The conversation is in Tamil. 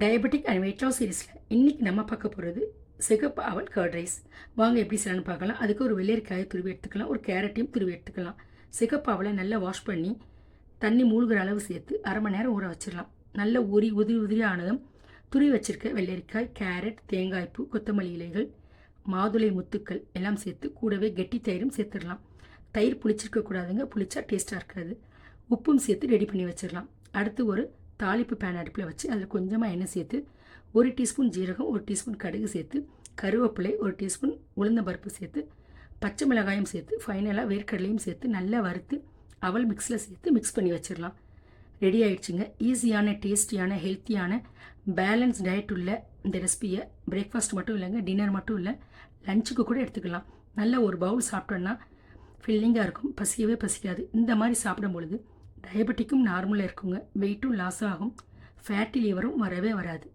டயபெட்டிக் அண்ட் வெயிட் லாஸ் சீரீஸில் இன்றைக்கி நம்ம பார்க்க போகிறது சிகப்பு அவல் கர்ட் ரைஸ் வாங்க எப்படி செய்யலாம்னு பார்க்கலாம். அதுக்கு ஒரு வெள்ளரிக்காயை துருவி எடுத்துக்கலாம். ஒரு கேரட்டையும் துருவி எடுத்துக்கலாம். சிகப்பு அவலை நல்லா வாஷ் பண்ணி தண்ணி மூழ்கிற அளவு சேர்த்து அரை மணி நேரம் ஊற வச்சிடலாம். நல்ல உரி உதிரி உதிரி ஆனதும் துருவி வச்சிருக்க வெள்ளரிக்காய் கேரட் தேங்காய்ப்பு கொத்தமல்லி இலைகள் மாதுளை முத்துக்கள் எல்லாம் சேர்த்து கூடவே கெட்டி தயிரும் சேர்த்துடலாம். தயிர் புளிச்சிருக்க கூடாதுங்க. புளிச்சா டேஸ்ட்டாக இருக்காது. உப்பும் சேர்த்து ரெடி பண்ணி வச்சிடலாம். அடுத்து ஒரு தாளிப்பு பேன் அடுப்பில் வச்சு அதில் கொஞ்சமாக எண்ணெய் சேர்த்து ஒரு டீஸ்பூன் ஜீரகம் ஒரு டீஸ்பூன் கடுகு சேர்த்து கருவேப்பிலை ஒரு டீஸ்பூன் உளுந்தம்பருப்பு சேர்த்து பச்சை மிளகாயும் சேர்த்து ஃபைனலாக வேர்க்கடலையும் சேர்த்து நல்லா வறுத்து அவல் மிக்ஸில் சேர்த்து மிக்ஸ் பண்ணி வச்சிடலாம் ரெடி ஆயிடுச்சுங்க. ஈஸியான டேஸ்டியான ஹெல்த்தியான பேலன்ஸ் டயட் உள்ள இந்த ரெசிபியை பிரேக்ஃபாஸ்ட் மட்டும் இல்லைங்க டின்னர் மட்டும் இல்லை லஞ்சுக்கு கூட எடுத்துக்கலாம். நல்ல ஒரு பவுல் சாப்பிட்டோன்னா ஃபில்லிங்காக இருக்கும். பசியவே பசிக்காது. இந்த மாதிரி சாப்பிடும் பொழுது டயபெட்டிக்கும் நார்மலாக இருக்குங்க. வெயிட்டும் லாஸ் ஆகும். ஃபேட்டி லிவரும் வரவே வராது.